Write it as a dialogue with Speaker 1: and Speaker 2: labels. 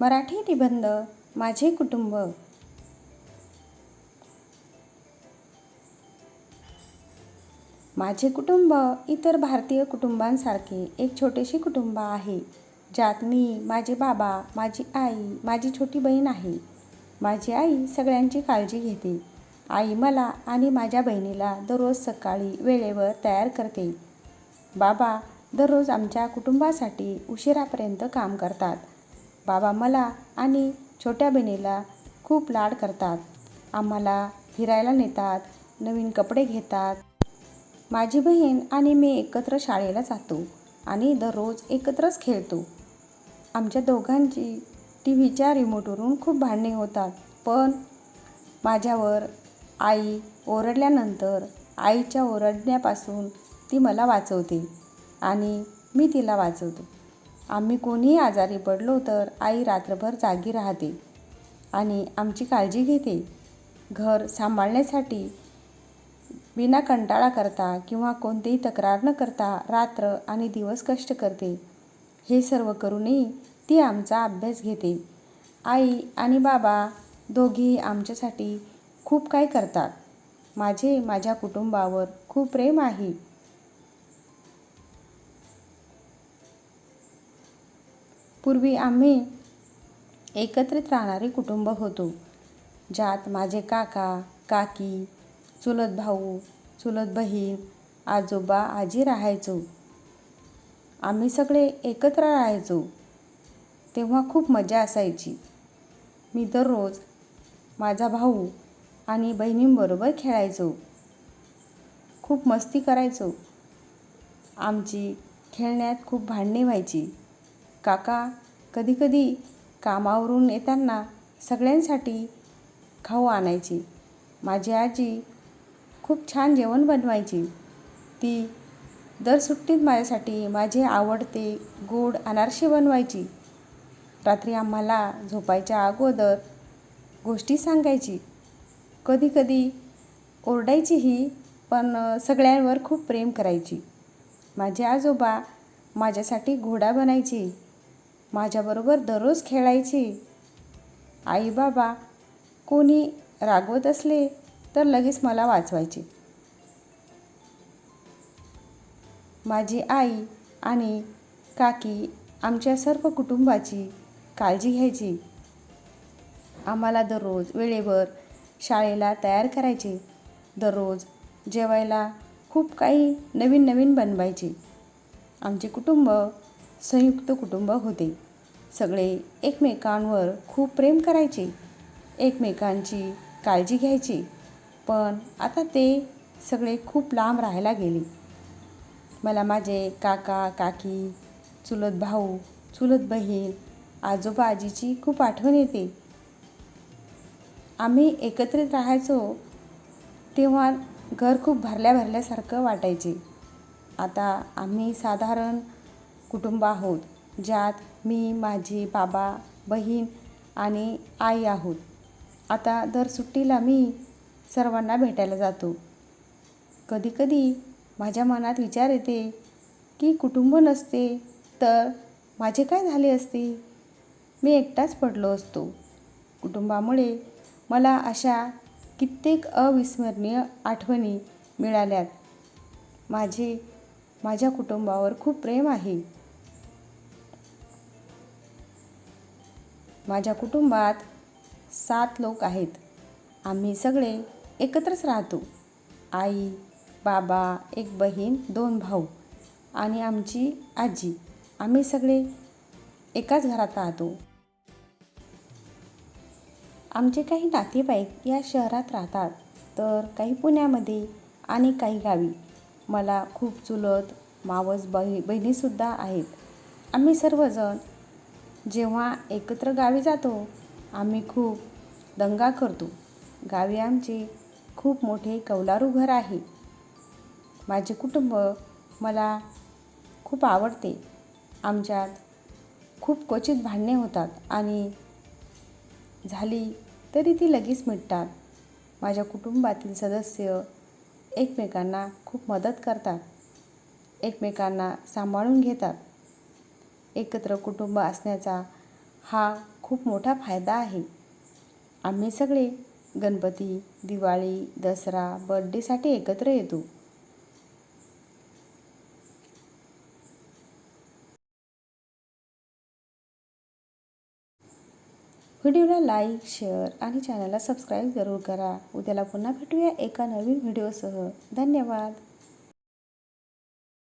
Speaker 1: मराठी निबंध माझे कुटुंब. माझे कुटुंब इतर भारतीय कुटुंबांसारखे एक छोटेसे कुटुंब आहे. ज्यात मी माझे बाबा माझी आई माझी छोटी बहीण आहे. माझी आई सगळ्यांची काळजी घेते. आई मला आणि माझ्या बहिणीला दररोज सकाळी वेळेवर तयार करते. बाबा दररोज आमच्या कुटुंबासाठी उशिरापर्यंत काम करतात. बाबा मला आणि छोट्या बहिणीला खूप लाड करतात. आम्हाला फिरायला नेतात नवीन कपडे घेतात. माझी बहीण आणि मी एकत्र शाळेला जातो आणि दररोज एकत्रच खेळतो. आमच्या दोघांची टी व्हीच्या रिमोटवरून खूप भांडणे होतात पण माझ्यावर आई ओरडल्यानंतर आईच्या ओरडण्यापासून ती मला वाचवते आणि मी तिला वाचवतो. आम्ही कोणीही आजारी पडलो तर आई रात्रभर जागी राहते आणि आमची काळजी घेते. घर सांभाळण्यासाठी विना कंटाळा करता किंवा कोणतीही तक्रार न करता रात्र आणि दिवस कष्ट करते. हे सर्व करूनही ती आमचा अभ्यास घेते. आई आणि बाबा दोघेही आमच्यासाठी खूप काही करतात. माझे माझ्या कुटुंबावर खूप प्रेम आहे. पूर्वी आम्ही एकत्रित राहणारे कुटुंब होतो. ज्यात माझे काका काकी चुलत भाऊ चुलत बहीण आजोबा आजी राहायचो. आम्ही सगळे एकत्र राहायचो. तेव्हा खूप मजा असायची. मी दररोज माझा भाऊ आणि बहिणींबरोबर खेळायचो. खूप मस्ती करायचो. आमची खेळण्यात खूप भांडणे व्हायची. काका कधीकधी कामावरून येताना सगळ्यांसाठी खाऊ आणायची. माझी आजी खूप छान जेवण बनवायची. ती दर सुट्टीत माझ्यासाठी माझे आवडते गोड अनारसे बनवायची. रात्री आम्हाला झोपायच्या अगोदर गोष्टी सांगायची. कधीकधी ओरडायचीही पण सगळ्यांवर खूप प्रेम करायची. माझे आजोबा माझ्यासाठी घोडा बनायची. माझ्याबरोबर दररोज खेळायची. आई बाबा कोणी रागवत असले तर लगेच मला वाचवायचे. माझी आई आणि काकी आमच्या सर्व कुटुंबाची काळजी घ्यायची. आम्हाला दररोज वेळेवर शाळेला तयार करायचे. दररोज जेवायला खूप काही नवीन नवीन बनवायचे. आमचे कुटुंब संयुक्त कुटुंब होते. सगळे एकमेकांवर खूप प्रेम करायचे. एकमेकांची काळजी घ्यायची. पण आता ते सगळे खूप लांब राहायला गेले. मला माझे काका काकी चुलत भाऊ चुलत बहीण आजोबा आजीची खूप आठवण येते. आम्ही एकत्रित राहायचो तेव्हा घर खूप भरल्या भरल्यासारखं वाटायचे. आता आम्ही साधारण कुटुंब आहोत ज्यात मी माझी बाबा बहीण आणि आई आहोत. आता दर सुट्टीला मी सर्वांना भेटायला जातो. कधीकधी माझ्या मनात विचार येते की कुटुंब नसते तर माझे काय झाले असते? मी एकटाच पडलो असतो. कुटुंबामुळे मला अशा कित्येक अविस्मरणीय आठवणी मिळाल्यात. माझे माझ्या कुटुंबावर खूप प्रेम आहे. माझ्या कुटुंबात सात लोक आहेत. आम्ही सगळे एकत्रच राहतो. आई बाबा एक बहीण दोन भाऊ आणि आमची आजी. आम्ही सगळे एकाच घरात राहतो. आमचे काही नातेवाईक या शहरात राहतात तर काही पुण्यामध्ये आणि काही गावी. मला खूप चुलत मावस बही बहिणीसुद्धा आहेत. आम्ही सर्वजण जेव्हा एकत्र गावी जातो आम्ही खूप दंगा करतो. गावी आमचे खूप मोठे कौलारू घर आहे. माझे कुटुंब मला खूप आवडते. आमच्यात खूप क्वचित भांडणे होतात आणि झाली तरी ती लगेच मिटतात. माझ्या कुटुंबातील सदस्य एकमेकांना खूप मदत करतात. एकमेकांना सांभाळून घेतात. एकत्र कुटुंब असण्याचा हा खूप मोठा फायदा आहे. आम्ही सगळे गणपती दिवाळी दसरा बर्थडेसाठी एकत्र येतो. व्हिडिओला लाईक शेअर आणि चॅनलला सबस्क्राईब जरूर करा. उद्याला पुन्हा भेटूया एका नवीन व्हिडिओसह. धन्यवाद!